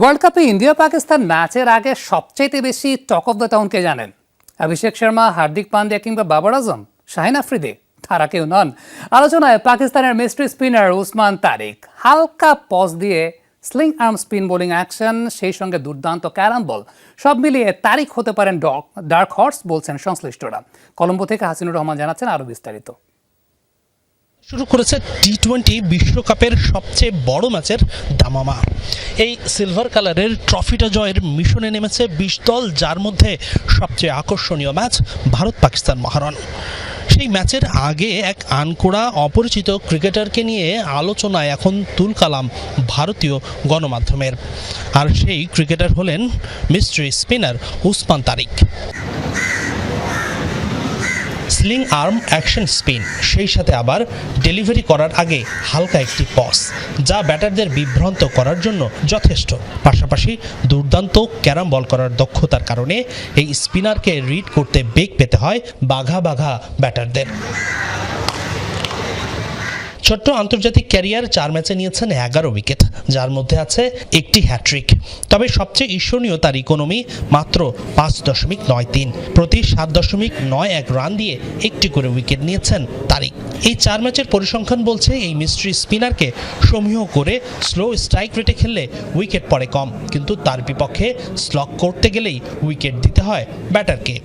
World কাপে India Pakistan ম্যাচের আগে সবচেয়ে বেশি টক অফ দ্য টাউনকে জানেন। অভিষেক শর্মা, হার্দিক পান্ডিয়া কিংবা বাবর আজম, শাহিন আফ্রিদি, তারা কেউ নন। আলোচনায় পাকিস্তানের মিস্ট্রি স্পিনার উসমান তারিক, হালকা পজ দিয়ে sling arm spin bowling action সেই সঙ্গে দুর্দান্ত ক্যারাম বল সব মিলিয়ে তারিক হতে পারেন ডক ডার্ক হর্স বলছেন সংশ্লিষ্টরা। কলম্বো থেকে হাসিনুর রহমান জানাচ্ছেন আরও বিস্তারিত। শুরু করেছে টি টোয়েন্টি বিশ্বকাপের সবচেয়ে বড় ম্যাচের দামামা। এই সিলভার কালারের ট্রফিটা জয়ের মিশনে নেমেছে বিশ দল, যার মধ্যে সবচেয়ে আকর্ষণীয় ম্যাচ ভারত পাকিস্তান মহারণ। সেই ম্যাচের আগে এক আনকোড়া অপরিচিত ক্রিকেটারকে নিয়ে আলোচনায় এখন তুলকালাম ভারতীয় গণমাধ্যমের। আর সেই ক্রিকেটার হলেন mystery spinner Usman Tariq. Sling arm action spin, সেই সাথে আবার ডেলিভারি করার আগে হালকা একটি পস, যা ব্যাটারদের বিভ্রান্ত করার জন্য যথেষ্ট। পাশাপাশি দুর্দান্ত ক্যারাম বল করার দক্ষতার কারণে এই স্পিনারকে রিড করতে বেগ পেতে হয় বাঘা বাঘা ব্যাটারদের। ছোট্ট আন্তর্জাতিক ক্যারিয়ার চার ম্যাচে নিয়েছেন এগারো উইকেট, যার মধ্যে আছে একটি হ্যাট্রিক তবে সবচেয়ে ঈর্ষণীয় তার ইকোনমি মাত্র পাঁচ দশমিক নয় তিন। প্রতি সাত দশমিক নয় এক রান দিয়ে একটি করে উইকেট নিয়েছেন তারিক। এই চার ম্যাচের পরিসংখ্যান বলছে এই মিস্ট্রি স্পিনারকে সমীহ করে স্লো স্ট্রাইক রেটে খেললে উইকেট পড়ে কম, কিন্তু তার বিপক্ষে স্লক করতে গেলেই উইকেট দিতে হয় ব্যাটারকে।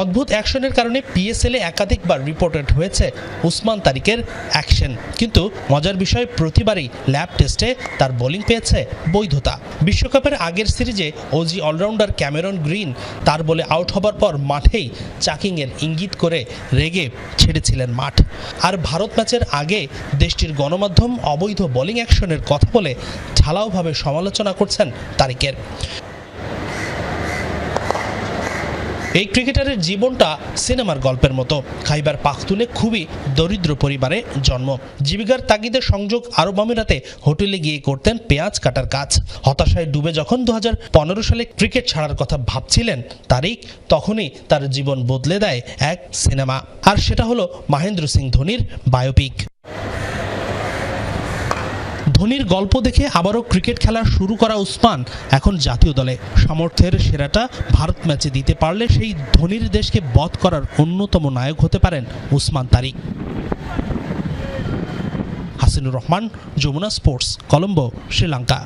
অদ্ভুত অ্যাকশনের কারণে পিএসএলে একাধিকবার রিপোর্টেড হয়েছে উসমান তারিকের অ্যাকশন কিন্তু মজার বিষয়, প্রতিবারই ল্যাব টেস্টে তার বোলিং পেয়েছে বৈধতা। বিশ্বকাপের আগের সিরিজে ওজি অলরাউন্ডার ক্যামেরন গ্রিন তার বলে আউট হবার পর মাঠেই চাকিংয়ের ইঙ্গিত করে রেগে ছেড়েছিলেন মাঠ। আর ভারত ম্যাচের আগে দেশটির গণমাধ্যম অবৈধ বোলিং অ্যাকশনের কথা বলে ঢালাওভাবে সমালোচনা করছেন তারিকের। এই ক্রিকেটারের জীবনটা সিনেমার গল্পের মতো। খাইবার পাখতুনে খুবই দরিদ্র পরিবারে জন্ম। জীবিকার তাগিদে সংযোগ আরব আমিরাতে হোটেলে গিয়ে করতেন পেঁয়াজ কাটার কাজ। হতাশায় ডুবে যখন দু হাজার পনেরো সালে ক্রিকেট ছাড়ার কথা ভাবছিলেন তারিক, তখনই তার জীবন বদলে দেয় এক সিনেমা। আর সেটা হলো মহেন্দ্র সিং ধোনির বায়োপিক ধোনির গল্প দেখে আবারও ক্রিকেট খেলা শুরু করা উসমান। এখন জাতীয় দলে সামর্থ্যের সেরাটা ভারত ম্যাচে দিতে পারলে সেই ধোনির দেশকে বধ করার অন্যতম নায়ক হতে পারেন উসমান তারিক। হাসিনুর রহমান, যমুনা স্পোর্টস, কলম্বো, শ্রীলঙ্কা।